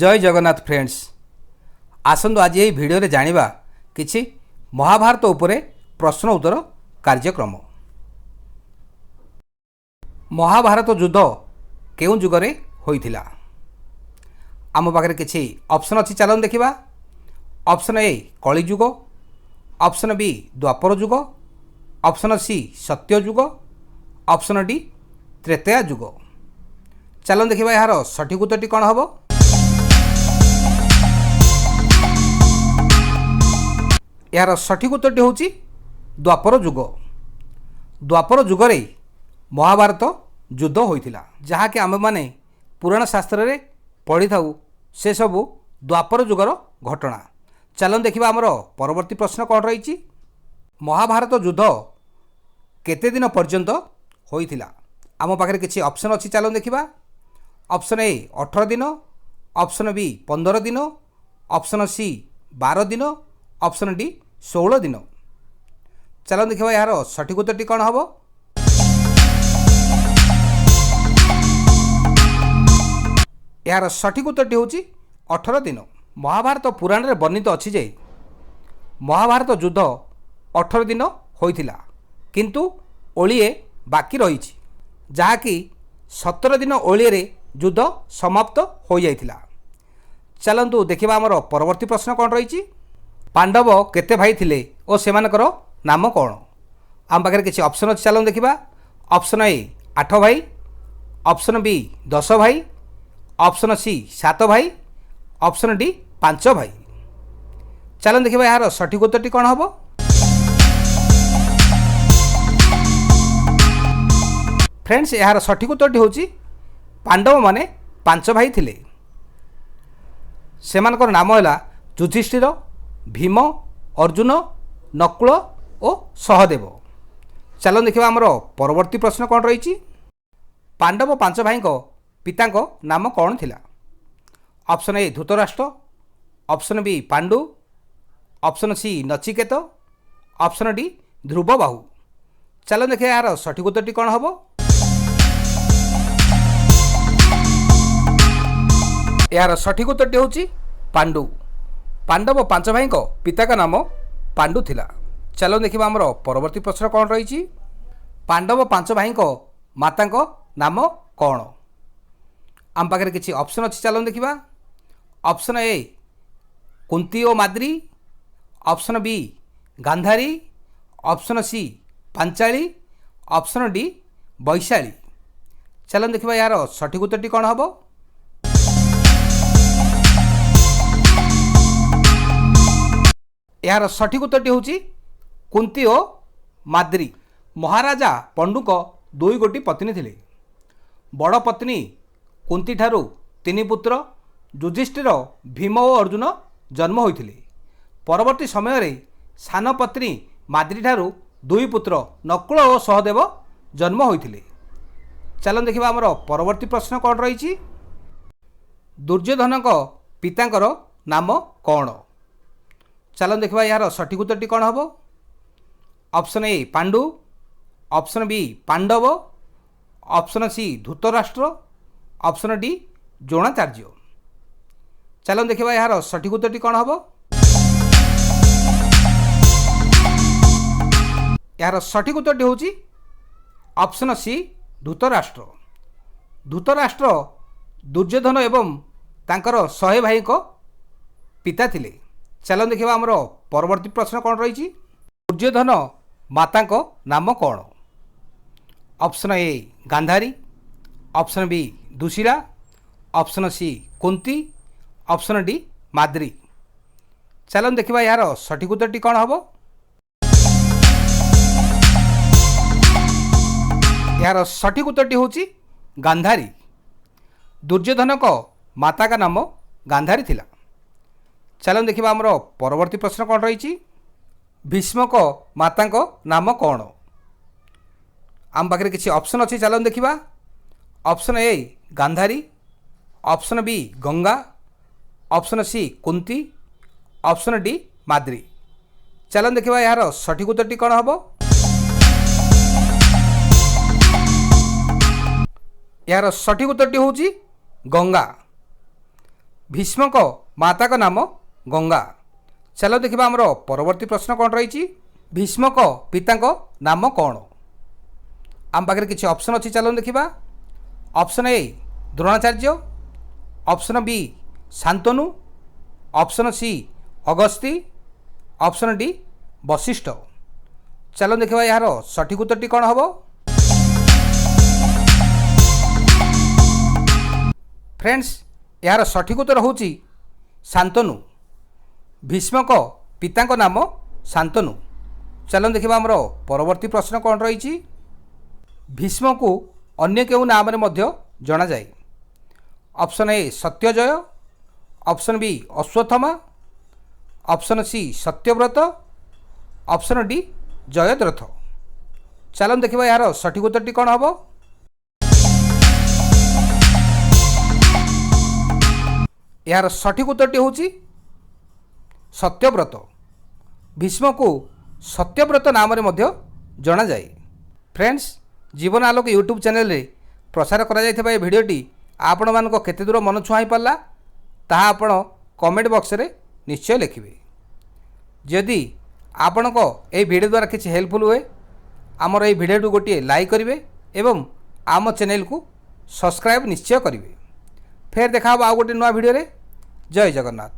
ଜୟ Jagannath friends ଆସନ୍ତୁ ଆଜି ଏହି ଭିଡ଼ିଓରେ ଜାଣିବା କିଛି ମହାଭାରତ ଉପରେ ପ୍ରଶ୍ନ ଉତ୍ତର କାର୍ଯ୍ୟକ୍ରମ ମହାଭାରତ ଯୁଦ୍ଧ କେଉଁ ଯୁଗରେ ହୋଇଥିଲା ଆମ ପାଖରେ କିଛି ଅପସନ୍ ଅଛି ଚାଲନ୍ତୁ ଦେଖିବା। ଅପସନ୍ ଏ କଳିଯୁଗ ଅପସନ୍ ବି ଦ୍ୱାପର ଯୁଗ। ଅପସନ୍ ସି ସତ୍ୟ ଯୁଗ। ଅପସନ୍ ଡି ତ୍ରେତୟା ଯୁଗ। ଚାଲନ୍ତୁ ଦେଖିବା ଏହାର ସଠିକ୍ ଉତ୍ତରଟି କ'ଣ ହେବ? ଏହାର ସଠିକ୍ ଉତ୍ତରଟି ହେଉଛି ଦ୍ୱାପର ଯୁଗ। ଦ୍ୱାପର ଯୁଗରେ ମହାଭାରତ ଯୁଦ୍ଧ ହୋଇଥିଲା ଯାହାକି ଆମେମାନେ ପୁରାଣ ଶାସ୍ତ୍ରରେ ପଢ଼ିଥାଉ। ସେସବୁ ଦ୍ୱାପର ଯୁଗର ଘଟଣା। ଚାଲନ୍ତୁ ଦେଖିବା ଆମର ପରବର୍ତ୍ତୀ ପ୍ରଶ୍ନ କ'ଣ ରହିଛି? ମହାଭାରତ ଯୁଦ୍ଧ କେତେ ଦିନ ପର୍ଯ୍ୟନ୍ତ ହୋଇଥିଲା? ଆମ ପାଖରେ କିଛି ଅପସନ୍ ଅଛି ଚାଲନ୍ତୁ ଦେଖିବା। ଅପସନ୍ ଏ ଅଠର ଦିନ ଅପସନ୍ ବି ପନ୍ଦର ଦିନ ଅପସନ୍ ସି ବାର ଦିନ ଅପସନ୍ ଡି ଷୋହଳ ଦିନ। ଚାଲନ୍ତୁ ଦେଖିବା ଏହାର ସଠିକ୍ ଉତ୍ତରଟି କ'ଣ ହେବ? ଏହାର ସଠିକ୍ ଉତ୍ତରଟି ହେଉଛି ଅଠର ଦିନ। ମହାଭାରତ ପୁରାଣରେ ବର୍ଣ୍ଣିତ ଅଛି ଯେ ମହାଭାରତ ଯୁଦ୍ଧ ଅଠର ଦିନ ହୋଇଥିଲା କିନ୍ତୁ ଓଳିଏ ବାକି ରହିଛି ଯାହାକି ସତର ଦିନ ଓଳିଏରେ ଯୁଦ୍ଧ ସମାପ୍ତ ହୋଇଯାଇଥିଲା। ଚାଲନ୍ତୁ ଦେଖିବା ଆମର ପରବର୍ତ୍ତୀ ପ୍ରଶ୍ନ କ'ଣ ରହିଛି? ପାଣ୍ଡବ କେତେ ଭାଇ ଥିଲେ ଓ ସେମାନଙ୍କର ନାମ କ'ଣ? ଆମ ପାଖରେ କିଛି ଅପସନ୍ ଅଛି ଚାଲନ୍ତୁ ଦେଖିବା। ଅପସନ୍ ଏ ଆଠ ଭାଇ। ଅପସନ୍ ବି ଦଶ ଭାଇ। ଅପସନ୍ ସି ସାତ ଭାଇ। ଅପସନ୍ ଡି ପାଞ୍ଚ ଭାଇ। ଚାଲନ୍ତୁ ଦେଖିବା ଏହାର ସଠିକ୍ ଉତ୍ତରଟି କ'ଣ ହେବ। ଫ୍ରେଣ୍ଡସ୍ ଏହାର ସଠିକ୍ ଉତ୍ତରଟି ହେଉଛି ପାଣ୍ଡବମାନେ ପାଞ୍ଚ ଭାଇ ଥିଲେ। ସେମାନଙ୍କର ନାମ ହେଲା ଯୁଧିଷ୍ଠିର ଭୀମ ଅର୍ଜୁନ ନକୁଳ ଓ ସହଦେବ ଚାଲନ୍ତୁ ଦେଖିବା ଆମର ପରବର୍ତ୍ତୀ ପ୍ରଶ୍ନ କ'ଣ ରହିଛି? ପାଣ୍ଡବ ପାଞ୍ଚ ଭାଇଙ୍କ ପିତାଙ୍କ ନାମ କ'ଣ ଥିଲା? Option A Dhritarashtra. Option B Pandu. Option C Nachiketa. Option D Dhruvabahu. ଚାଲନ୍ତୁ ଦେଖିବା ଏହାର ସଠିକ୍ ଉତ୍ତରଟି କ'ଣ ହେବ? ଏହାର ସଠିକ୍ ଉତ୍ତରଟି ହେଉଛି ପାଣ୍ଡୁ। ପାଣ୍ଡବ ପାଞ୍ଚ ଭାଇଙ୍କ ପିତାଙ୍କ ନାମ ପାଣ୍ଡୁ ଥିଲା। ଚାଲନ୍ତୁ ଦେଖିବା ଆମର ପରବର୍ତ୍ତୀ ପ୍ରଶ୍ନ କ'ଣ ରହିଛି? ପାଣ୍ଡବ ପାଞ୍ଚ ଭାଇଙ୍କ ମାତାଙ୍କ ନାମ କ'ଣ? ଆମ ପାଖରେ କିଛି ଅପସନ୍ ଅଛି ଚାଲନ୍ତୁ ଦେଖିବା। Option A Kunti O Madri. Option B Gandhari. Option C Panchali. Option D Vaishali. ଚାଲନ୍ତୁ ଦେଖିବା ଏହାର ସଠିକ୍ ଉତ୍ତରଟି କ'ଣ ହେବ? ଏହାର ସଠିକ୍ ଉତ୍ତରଟି ହେଉଛି କୁନ୍ତି ଓ ମାଦ୍ରୀ। ମହାରାଜା ପଣ୍ଡୁଙ୍କ ଦୁଇ ଗୋଟି ପତ୍ନୀ ଥିଲେ। ବଡ଼ ପତ୍ନୀ କୁନ୍ତିଠାରୁ ତିନି ପୁତ୍ର ଯୁଧିଷ୍ଠିର ଭୀମ ଓ ଅର୍ଜୁନ ଜନ୍ମ ହୋଇଥିଲେ। ପରବର୍ତ୍ତୀ ସମୟରେ ସାନ ପତ୍ନୀ ମାଦ୍ରୀଠାରୁ ଦୁଇ ପୁତ୍ର ନକୁଳ ଓ ସହଦେବ ଜନ୍ମ ହୋଇଥିଲେ। ଚାଲନ୍ତୁ ଦେଖିବା ଆମର ପରବର୍ତ୍ତୀ ପ୍ରଶ୍ନ କ'ଣ ରହିଛି? ଦୁର୍ଯ୍ୟୋଧନଙ୍କ ପିତାଙ୍କର ନାମ କ'ଣ? ଚାଲନ୍ତୁ ଦେଖିବା ଏହାର ସଠିକ୍ ଉତ୍ତରଟି କ'ଣ ହେବ? Option A Pandu option B Pandava option C Dhritarashtra option D Dronacharya ଚାଲନ୍ତୁ ଦେଖିବା ଏହାର ସଠିକ୍ ଉତ୍ତରଟି କ'ଣ ହେବ? ଏହାର ସଠିକ୍ ଉତ୍ତରଟି ହେଉଛି ଅପସନ୍ ସି ଧୃତରାଷ୍ଟ୍ର ଧୃତରାଷ୍ଟ୍ର ଦୁର୍ଯ୍ୟୋଧନ ଏବଂ ତାଙ୍କର ଶହେ ଭାଇଙ୍କ ପିତା ଥିଲେ। ଚାଲନ୍ତୁ ଦେଖିବା ଆମର ପରବର୍ତ୍ତୀ ପ୍ରଶ୍ନ କ'ଣ ରହିଛି? ଦୁର୍ଯ୍ୟୋଧନ ମାତାଙ୍କ ନାମ କ'ଣ? Option A Gandhari. Option B Dushira. Option C Kunti. Option D Madri. ଚାଲନ୍ତୁ ଦେଖିବା ଏହାର ସଠିକ୍ ଉତ୍ତରଟି କ'ଣ ହେବ? ଏହାର ସଠିକ୍ ଉତ୍ତରଟି ହେଉଛି ଗାନ୍ଧାରୀ। ଦୁର୍ଯ୍ୟୋଧନଙ୍କ ମାତାଙ୍କ ନାମ ଗାନ୍ଧାରୀ ଥିଲା। ଚାଲନ୍ତୁ ଦେଖିବା ଆମର ପରବର୍ତ୍ତୀ ପ୍ରଶ୍ନ କ'ଣ ରହିଛି? ଭୀଷ୍ମଙ୍କ ମାତାଙ୍କ ନାମ କ'ଣ? ଆମ ପାଖରେ କିଛି ଅପସନ୍ ଅଛି ଚାଲନ୍ତୁ ଦେଖିବା। Option A Gandhari. Option B Ganga. Option C Kunti. Option D Madri. ଚାଲନ୍ତୁ ଦେଖିବା ଏହାର ସଠିକ୍ ଉତ୍ତରଟି କ'ଣ ହେବ? ଏହାର ସଠିକ୍ ଉତ୍ତରଟି ହେଉଛି ଗଙ୍ଗା। ଭୀଷ୍ମଙ୍କ ମାତାଙ୍କ ନାମ ଗଙ୍ଗା ଚାଲ ଦେଖିବା ଆମର ପରବର୍ତ୍ତୀ ପ୍ରଶ୍ନ କ'ଣ ରହିଛି? ଭୀଷ୍ମଙ୍କ ପିତାଙ୍କ ନାମ କ'ଣ? ଆମ ପାଖରେ କିଛି ଅପସନ୍ ଅଛି ଚାଲନ୍ତୁ ଦେଖିବା। Option A Dronacharya. Option B Shantanu. Option C Agasti. Option D Vashishtha. ଚାଲନ୍ତୁ ଦେଖିବା ଏହାର ସଠିକ୍ ଉତ୍ତରଟି କ'ଣ ହେବ? ଫ୍ରେଣ୍ଡସ୍ ଏହାର ସଠିକ୍ ଉତ୍ତର ହେଉଛି ଶାନ୍ତନୁ। ଭୀଷ୍ମଙ୍କ ପିତାଙ୍କ ନାମ ଶାନ୍ତନୁ। ଚାଲନ୍ତୁ ଦେଖିବା ଆମର ପରବର୍ତ୍ତୀ ପ୍ରଶ୍ନ କ'ଣ ରହିଛି? ଭୀଷ୍ମକୁ ଅନ୍ୟ କେଉଁ ନାମରେ ମଧ୍ୟ ଜଣାଯାଏ? Option A Satyajay option B Ashwatthama option C Satyavrata option D Jayadratha. ଚାଲନ୍ତୁ ଦେଖିବା ଏହାର ସଠିକ୍ ଉତ୍ତରଟି କ'ଣ ହେବ? ଏହାର ସଠିକ୍ ଉତ୍ତରଟି ହେଉଛି ସତ୍ୟବ୍ରତ। ଭୀଷ୍ମକୁ ସତ୍ୟବ୍ରତ ନାମରେ ମଧ୍ୟ ଜଣାଯାଏ। ଫ୍ରେଣ୍ଡସ୍ ଜୀବନ ଆଲୋକ ୟୁଟ୍ୟୁବ୍ ଚ୍ୟାନେଲରେ ପ୍ରସାର କରାଯାଇଥିବା ଏ ଭିଡ଼ିଓଟି ଆପଣମାନଙ୍କ କେତେ ଦୂର ମନ ଛୁଆଁ ହୋଇପାରିଲା ତାହା ଆପଣ କମେଣ୍ଟ ବକ୍ସରେ ନିଶ୍ଚୟ ଲେଖିବେ। ଯଦି ଆପଣଙ୍କ ଏହି ଭିଡ଼ିଓ ଦ୍ୱାରା କିଛି ହେଲ୍ପଫୁଲ୍ ହୁଏ ଆମର ଏହି ଭିଡ଼ିଓକୁ ଗୋଟିଏ ଲାଇକ୍ କରିବେ ଏବଂ ଆମ ଚ୍ୟାନେଲକୁ ସବସ୍କ୍ରାଇବ୍ ନିଶ୍ଚୟ କରିବେ। ଫେର୍ ଦେଖା ହେବ ଆଉ ଗୋଟିଏ ନୂଆ ଭିଡ଼ିଓରେ। ଜୟ ଜଗନ୍ନାଥ।